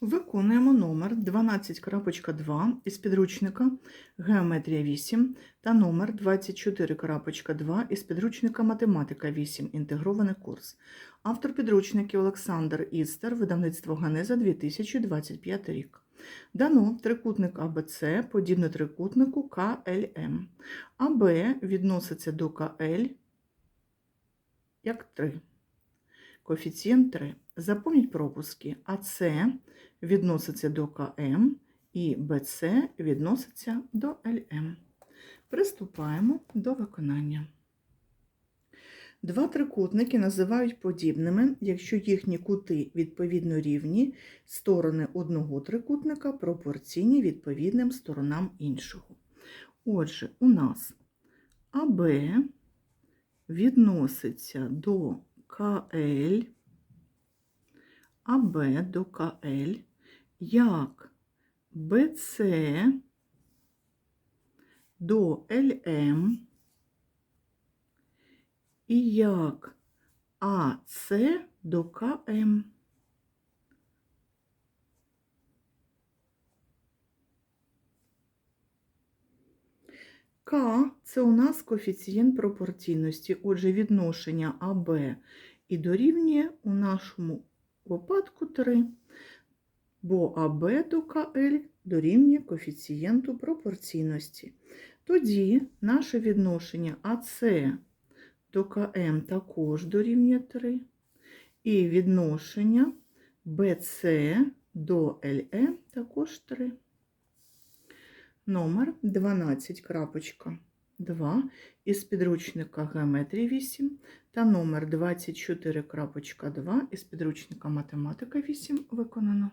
Виконуємо номер 12.2 із підручника Геометрія 8 та номер 24.2 із підручника Математика 8. Інтегрований курс. Автор підручників Олександр Істер, видавництво Ганеза 2025 рік. Дано трикутник АБЦ подібно трикутнику КЛМ. АБ відноситься до КЛ як 3. Коефіцієнт 3. Запомніть пропуски. АЦ відноситься до КМ і БЦ відноситься до ЛМ. Приступаємо до виконання. Два трикутники називають подібними, якщо їхні кути відповідно рівні, сторони одного трикутника пропорційні відповідним сторонам іншого. Отже, у нас АБ відноситься до КЛ, АБ до КЛ, як? БЦ до ЛМ і як? АЦ до КМ. К це у нас коефіцієнт пропорційності, отже, відношення АБ і дорівнює у нашому випадку 3, бо АБ до КЛ дорівнює коефіцієнту пропорційності. Тоді наше відношення АЦ до КМ також дорівнює 3, і відношення БЦ до ЛМ також 3 номер 12.2 із підручника Геометрії 8 та номер 24.2 із підручника Математика 8 виконано.